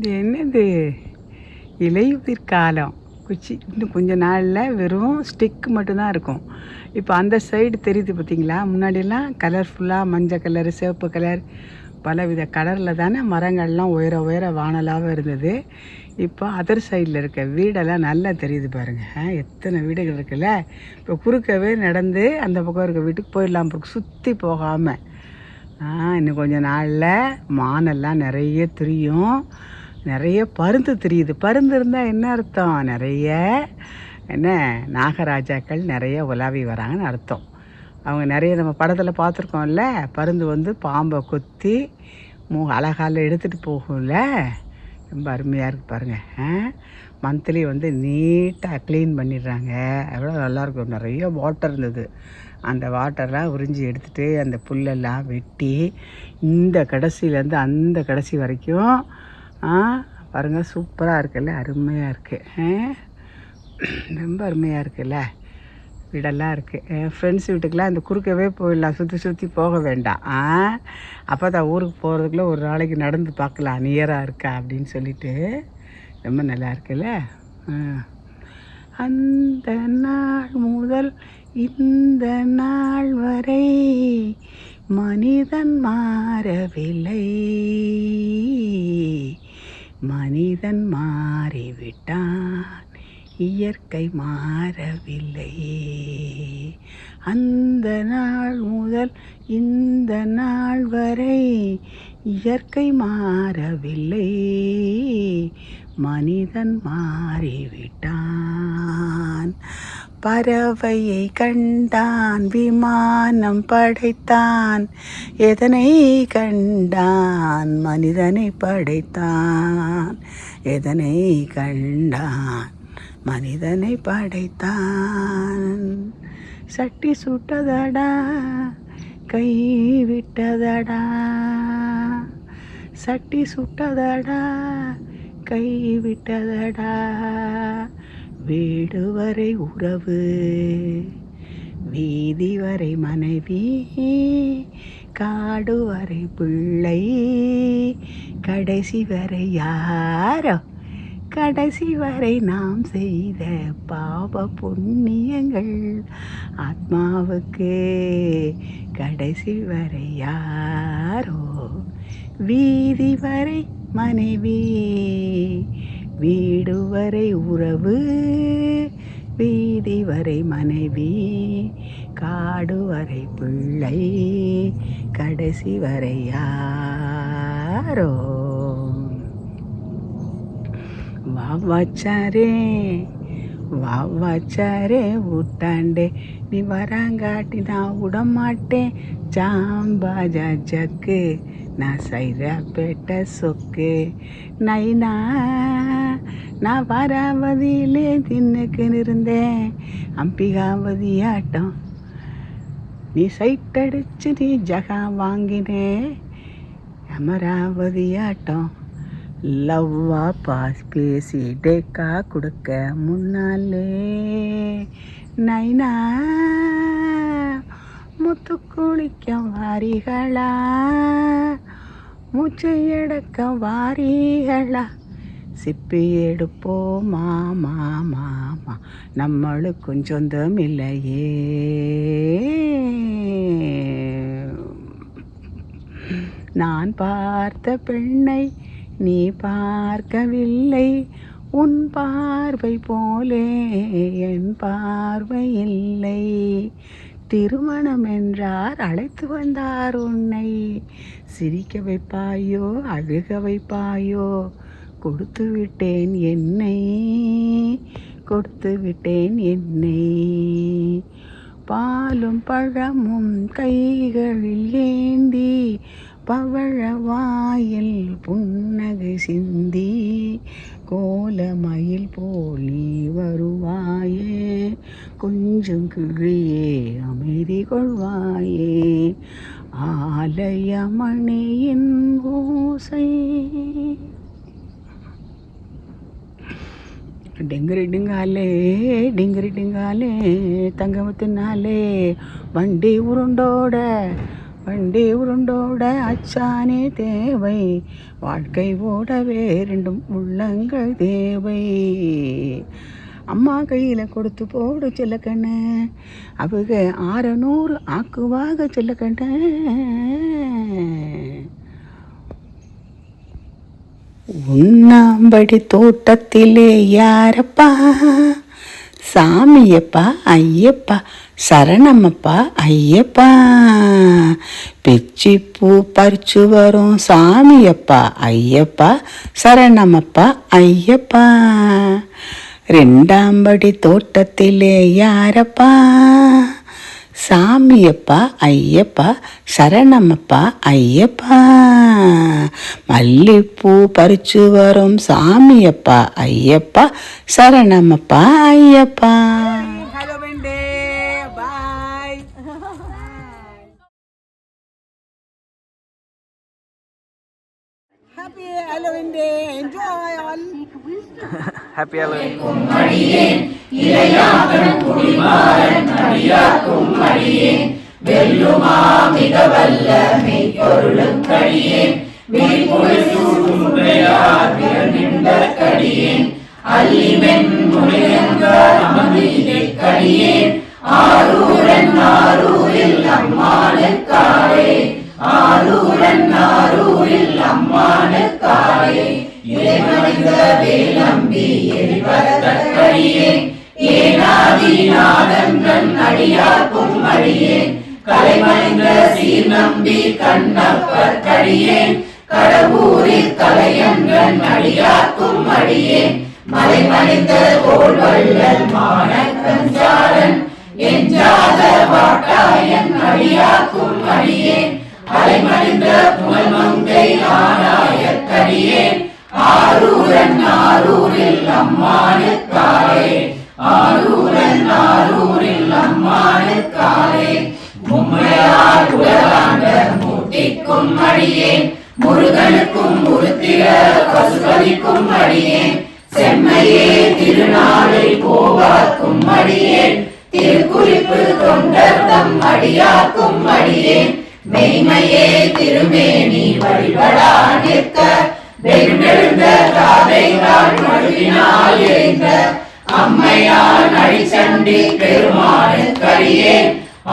இது என்னது? இலையுதிர் காலம். குச்சி இன்னும் கொஞ்சம் நாளில் வெறும் ஸ்டிக் மட்டும்தான் இருக்கும். இப்போ அந்த சைடு தெரியுது பார்த்தீங்களா முன்னாடியெல்லாம் கலர்ஃபுல்லாக மஞ்சள் கலர் சிவப்பு கலர் பலவித கலரில் தானே மரங்கள்லாம் உயர உயர வானலாக இருந்தது. இப்போ அதர் சைடில் இருக்க வீடெல்லாம் நல்லா தெரியுது பாருங்கள் எத்தனை வீடுகள் இருக்குல்ல? இப்போ குறுக்கவே நடந்து அந்த பக்கம் இருக்க வீட்டுக்கு போயிடலாம். சுற்றி போகாமல் இன்னும் கொஞ்சம் நாளில் மானெல்லாம் நிறைய திரியும். நிறைய பருந்து தெரியுது. பருந்து இருந்தால் என்ன அர்த்தம்? நிறைய என்ன நாகராஜாக்கள் நிறைய உலாவி வராங்கன்னு அர்த்தம். அவங்க நிறைய நம்ம படத்தில் பார்த்துருக்கோம்ல பருந்து வந்து பாம்பை கொத்தி மூ அழகால எடுத்துகிட்டு போகும்ல. ரொம்ப அருமையாக இருக்குது பாருங்கள் மந்த்லி வந்து நீட்டாக க்ளீன் பண்ணிடுறாங்க. எவ்வளோ நல்லாயிருக்கும் நிறைய வாட்டர் இருந்தது. அந்த வாட்டர்லாம் உறிஞ்சி எடுத்துகிட்டு அந்த புல்லெல்லாம் வெட்டி இந்த கடைசியிலேருந்து அந்த கடைசி வரைக்கும் ஆ பாருங்கள் சூப்பராக இருக்குல்ல அருமையாக இருக்குது ரொம்ப அருமையாக இருக்குல்ல. வீடெல்லாம் இருக்குது என் ஃப்ரெண்ட்ஸ் வீட்டுக்கெலாம் இந்த குறுக்கவே போயிடலாம். சுற்றி சுற்றி போக வேண்டாம். ஆ அப்போ தான் ஊருக்கு போகிறதுக்குள்ளே ஒரு நாளைக்கு நடந்து பார்க்கலாம். நியராக இருக்கா அப்படின்னு சொல்லிட்டு. ரொம்ப நல்லா இருக்குல்ல. அந்த நாள் முதல் இந்த நாள் வரை மனிதன் மாறவில்லை. மனிதன் மாறிவிட்டான். இயற்கை மாறவில்லையே. அந்த நாள் முதல் இந்த நாள் வரை இயற்கை மாறவில்லை. மனிதன் மாறிவிட்டான். பறவையை கண்டான் விமானம் படைத்தான். எதனை கண்டான் மனிதனை படைத்தான். எதனை கண்டான் மனிதனை படைத்தான். சட்டி சுட்டதடா கை விட்டதடா. சட்டி சுட்டதடா கை விட்டதடா. வீடு வரை உறவு வீதி வரை மனைவி காடு வரை பிள்ளை கடைசி வரை யாரோ கடைசி வரை நாம் செய்த பாவ புண்ணியங்கள் ஆத்மாவுக்கு கடைசி வரை யாரோ வீதி வரை மனைவி வீடு வரை உறவு வீதி வரை மனைவி காடு வரை பிள்ளை கடைசி வரை யாரோ? வாவாச்சாரே வாவாச்சாரே விட்டாண்டே நீ வராங்காட்டி நான் விடமாட்டேன் ஜாம்பா ஜக்கு நான் சைராப்பேட்டை சொக்கு. நைனா நான் வாராவதியிலே தின்னுக்குன்னு இருந்தேன் அம்பிகாவதி ஆட்டம் நீ சைட்டடிச்சு நீ ஜகா வாங்கினே. அமராவதி ஆட்டம் லவ்வா பாஸ் பேசி டேக்கா கொடுக்க முன்னாலே. நைனா முத்து குளிக்க வாரிகளா? மூச்சை எடுக்க வாரிகளா? சிப்பி எடுப்போம் மாமா மாமா நம்மளுக்கும் சொந்தம் இல்லையே. நான் பார்த்த பெண்ணை நீ பார்க்கவில்லை உன் பார்வை போலே என் பார்வை இல்லை. திருமணம் என்றார் அழைத்து வந்தார் உன்னை. சிரிக்க வைப்பாயோ அழுக வைப்பாயோ கொடுத்து விட்டேன் என்னை கொடுத்து விட்டேன் என்னை. பாலும் பழமும் கைகளில் ஏந்தி பவழ சிந்தி கோலமயில் போலி வருவாயே. கொஞ்சம் கிழியே அமைதி கொள்வாயே. ஆலயமணியின் ஓசை. டிங்கிரிடுங்காலே டிங்கிரிடுங்காலே தங்கமத்தினாலே வண்டி உருண்டோட வண்டி உருண்டோட அச்சானே தேவை. வாழ்க்கை ஓடவே ரெண்டும் உள்ளங்கள் தேவை. அம்மா கையில் கொடுத்து போடு செல்லக்கண்ணு. அவங்க ஆறநூறு ஆக்குவாக செல்லக்கண்ண. உண்ணாம்படி தோட்டத்திலே யாரப்பா? சாமியப்பா ஐயப்பா சரணமப்பா ஐயப்பா. பிச்சி பூ பறிச்சு வரும் சாமியப்பா ஐயப்பா. சரணமப்பா ஐயப்பா. ரெண்டாம்படி தோட்டத்திலே யாரப்பா? சாமியப்பா ஐயப்பா. சரணமப்பா ஐயப்பா. மல்லிப்பூ பறிச்சு வரும் சாமியப்பா Ayyappa. சரணமப்பா Ayyappa. Happy Halloween day enjoy all happy Halloween அடியேன் இளையாதன் குடிமாறன் அடியாக்கும் அடியேன் வெல்லுமா மிக வல்ல மெய்ப்பொருளும் கடியேன் மெய்ப்பொருள் சூடும் உடையார் விரணிந்த கடியேன் அல்லிமென் முனையங்க அமது இதை கடியேன் ஆரூரன் ஆரூரில் அம்மாளுக்காக ஆரூரன் ஆரூரில் அம்மான காயே இறைமறைந்த வேலம்பி எரிவரத்தடியே ஏனாதி நாதன் நன் அடியார் பொம்மடியே கலைமறைந்த சீர் நம்பி கண்ணப்பர் கடியே கடவுரில் தலையன்றன் அடியார் கும்மடியே மலைமணிந்த கோல்வள்ளல் மாணக்கஞ்சாரன் எஞ்சாத வாட்டாயன் அடியார் அலைமறிந்த புகழ்மங்கை ஆராயக்கடியேன் ஆரூரன் ஆரூரில் அம்மானுக்காரே ஆரூரன் ஆரூரில் அம்மானுக்காரே உம்மையார் உலகாண்ட மூர்த்திக்கும் அடியேன் முருகனுக்கும் முருத்திர பசுபதிக்கும் அடியேன் செம்மையே திருநாளை போவாக்கும் அடியேன் திருக்குறிப்பு தொண்டர் தம் அடியாக்கும் அடியேன் மெய்மையே திருமேனி வழிபடா நிற்க வெண்ணெழுந்த தாதை தான் மழுவினால் எழுந்த அம்மையான் அடிச்சண்டி பெருமானுக்கரியே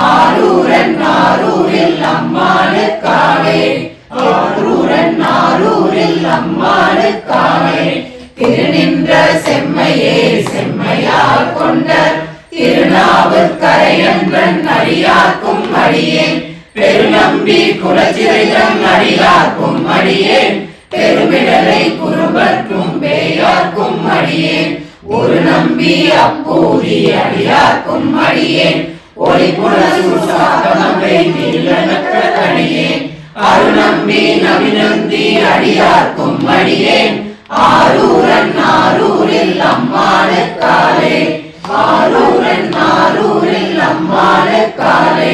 ஆரூரன் ஆரூரில் அம்மானுக்காவே ஆரூரன் ஆரூரில் அம்மானுக்காவே திருநின்ற செம்மையே செம்மையால் கொண்ட. திருநாவுக்கரையன்றன் அடியாக்கும் அடியேன் பெருநம்பி குலச்சிறைதம் அடியார்க்கும் அடியேன். பெருமிடலை குறும்பர்க்கும் பேயார்க்கும் அடியேன். ஒரு நம்பி அப்பூரி அடியார்க்கும் அடியேன். ஒளிபுல சுசாதனவை நிலனற்ற அடியேன். அருநம்பி நவிநந்தி அடியார்க்கும் அடியேன். ஆரூரன் ஆரூரில் அம்மாளுக்காலே ஆரூரன் ஆரூரில் அம்மாளுக்காலே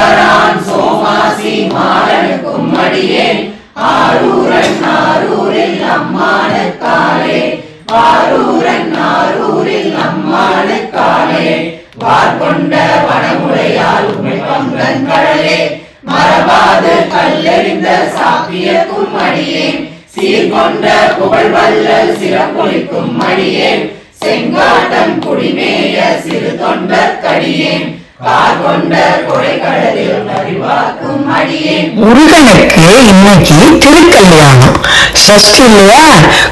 அம்பரான் சோமாசி மாறன் கும்மடியே ஆரூரன் ஆரூரில் அம்மானுக்காலே ஆரூரன் ஆரூரில் அம்மானுக்காலே வார்கொண்ட வனமுடையால் உமைபங்கன் கடலே மரபாது கல்லெறிந்த சாப்பிய கும்மடியே சீர்கொண்ட புகழ் வல்லல் சிறப்பொழிக்கும் மடியே செங்காட்டம் குடிமேய சிறு தொண்டற்கடியேன் முருகனுக்கு இன்னைக்கு திருக்கல்யாணம் சஷ்டி இல்லையா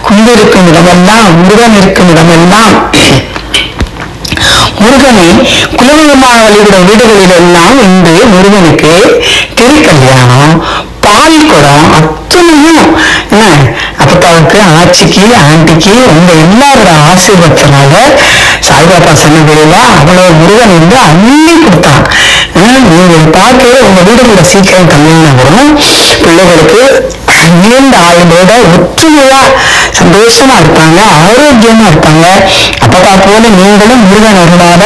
குண்டு இருக்கும் இடமெல்லாம் முருகன் இருக்கும் இடமெல்லாம் முருகனை குலதெய்வமாக வழிபட வீடுகளில் எல்லாம் இன்று முருகனுக்கு திருக்கல்யாணம் பால் குடம் அத்தனையும் சாய்பாபாவுக்கு ஆட்சிக்கு ஆண்டிக்கு உங்க எல்லாரோட ஆசீர்வத்தினால சாய்பாபா சன்னதியில அவ்வளவு முருகன் வந்து அள்ளி கொடுத்தான். நீங்கள் பார்க்கவே உங்க வீடு வீடுகளில் சீக்கிரம் கல்யாணம் வரும். பிள்ளைகளுக்கு நீண்ட ஆயுளோட ஒற்றுமையா சந்தோஷமா இருப்பாங்க ஆரோக்கியமா இருப்பாங்க அப்பப்பா போல நீங்களும் முருகன் அருளால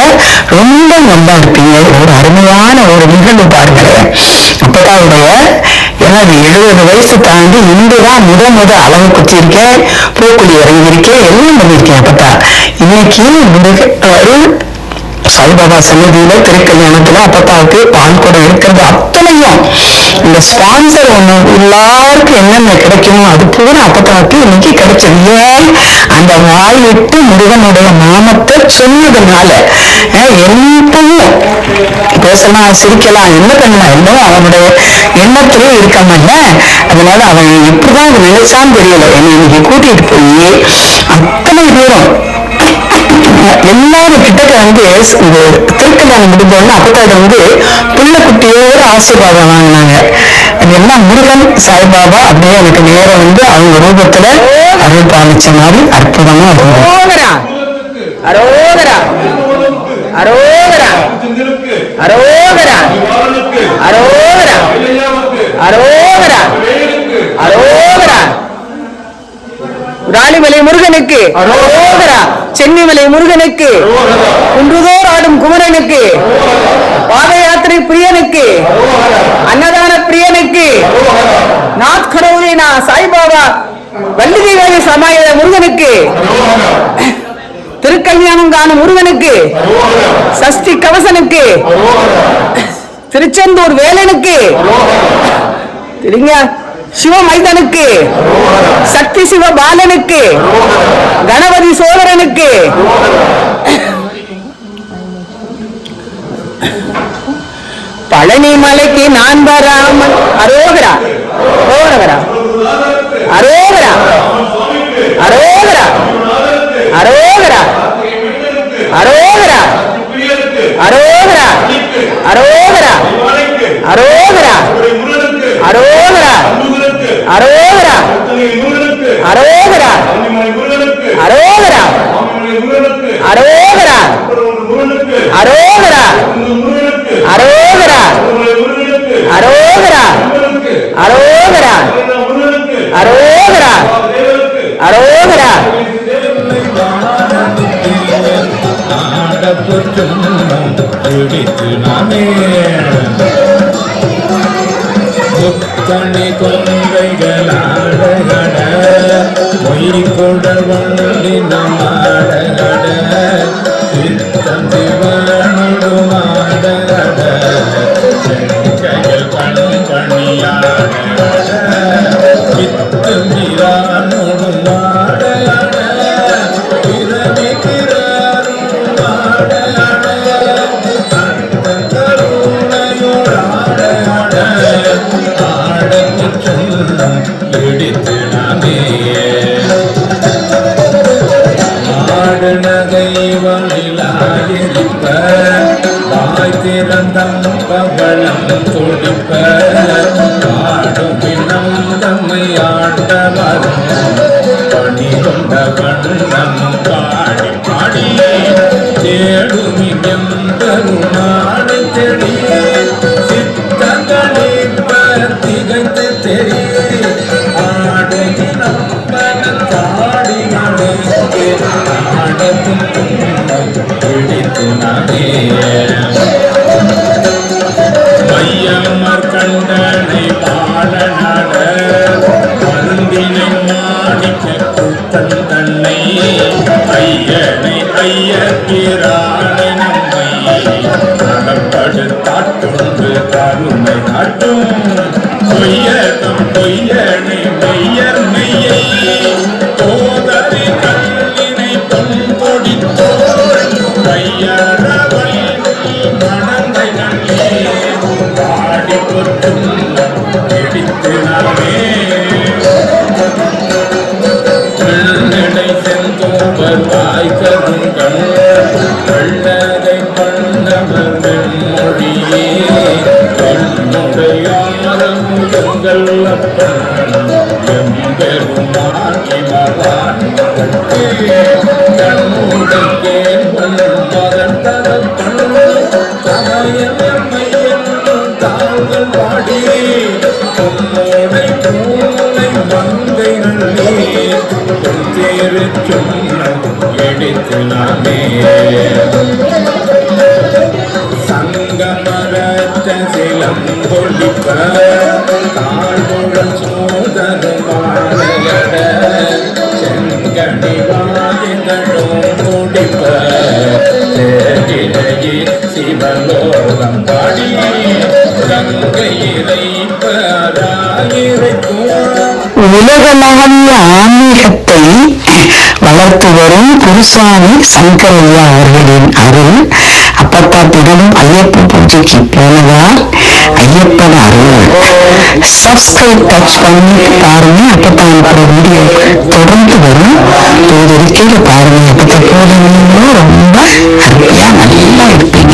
ரொம்ப நல்லா இருப்பீங்க. ஒரு அருமையான ஒரு நிகழ்வு பாருங்க. அப்பதாவுடைய ஏன்னா எழுபது வயசு தாண்டி இன்றுதான் முத முத அளவு குத்திருக்கேன் பூக்குழி இறங்கியிருக்கேன். எல்லாம் பண்ணியிருக்கேன் அப்பதா இன்னைக்கு முருகன் சாய்பாபா சன்னதியில திருக்கல்யாணத்துல அப்பத்தாவுக்கு பால் குடம் இருக்கிறது அத்தனையும் இந்த ஸ்பான்சர் ஒண்ணு எல்லாருக்கும் என்னென்ன கிடைக்குமோ அது பூரா அப்பத்தாவுக்கு இன்னைக்கு கிடைச்சது. ஏன்? அந்த வாய் விட்டு முருகனுடைய நாமத்தை சொன்னதுனால. அஹ் எல்லாத்தையும் பேசலாம் சிரிக்கலாம். என்ன பண்ணலாம்? என்னவோ அவனுடைய எண்ணத்திலே இருக்காமல்ல அதனால அவன் எப்படிதான் நினைச்சான்னு தெரியல என்னை இன்னைக்கு கூட்டிட்டு போய் அத்தனை தூரம் எல்லாரும் கிட்டக்க வந்து இந்த திருக்கல்யாணம் முடிஞ்சோடனே அப்பத்தாட வந்து பிள்ளை குட்டியோட ஆசீர்வாதம் வாங்கினாங்க. அது எல்லாம் முருகன் சாய்பாபா அப்படியே எனக்கு நேரம் வந்து அவங்க ரூபத்துல அருள் பாலிச்ச மாதிரி அற்புதமா இருக்கும் அரோகரா. அரோகரா. அரோகரா. அரோகரா. அரோகரா. அரோகரா. ராணிமலை முருகனுக்கு. சென்னிமலை முருகனுக்கு. குன்றுதோர் ஆடும் குமரனுக்கு. பாத யாத்திரை பிரியனுக்கு. அன்னதான பிரியனுக்கு. நாத் கரோலினா சாய்பாபா வள்ளிதேவி சமாய முருகனுக்கு. திருக்கல்யாணம் காணும் முருகனுக்கு. சஷ்டி கவசனுக்கு. திருச்செந்தூர் வேலனுக்கு. திருங்க சிவ மைதனுக்கு சக்தி சிவ பாலனுக்கு கணபதி சோதரனுக்கு பழனி மலைக்கு நான் வராமன் அரோகரா அரோகரா அரோகரா அரோகரா அரோகரா அரோகரா அரோகரா அரோகரா அரோகரா. அரோகரா அரோகரா அரோகரா அரோகரா அரோகரா அரோகரா அரோகரா அரோகரா அரோகரா அரோகரா அரோகரா தனி கொன்றைகளாடகட மொய் குடல் வள்ளி நமாடகட சித்தம் சிவனடுமாடகட செங்கைகள் கண் கணியாட எழுப்ப தாய் திறந்தம் பவளம் துடிப்ப ஆடும் பிணம் தம்மை ஆட்ட மரம் பணி கொண்ட வண்ணம் பாடி பாடி. தேடுமிடம் கருணாடு தெடி. சித்தங்களே திகைத்து தெரிய ஆடும் ஆடத்தும் கருணை துணமே பாடி கொட்டும் பிடித்து நாமே வெள்ளடை செந்தோவர் வாய்க்கரும் கண் வெள்ளதை பண்ணவர் வெண்மொழியே என்னுடையாரம் எங்கள் அப்பன் எம்பெருமான் இமவான் சிவலோகம் பாடி உலகளாவிய ஆன்மீகத்தை வளர்த்து வரும் குருசாமி சங்கரையா அவர்களின் அருள். அப்பத்தா தினமும் ஐயப்ப பூஜைக்கு போனதால் ஐயப்பன் அருள் டச் பண்ணி பாருங்க அப்பதான் அனுப்புற வீடியோ தொடர்ந்து வரும் போது கீழே பாருங்க அப்பதான் போதும் ரொம்ப அருமையா நல்லா இருப்பீங்க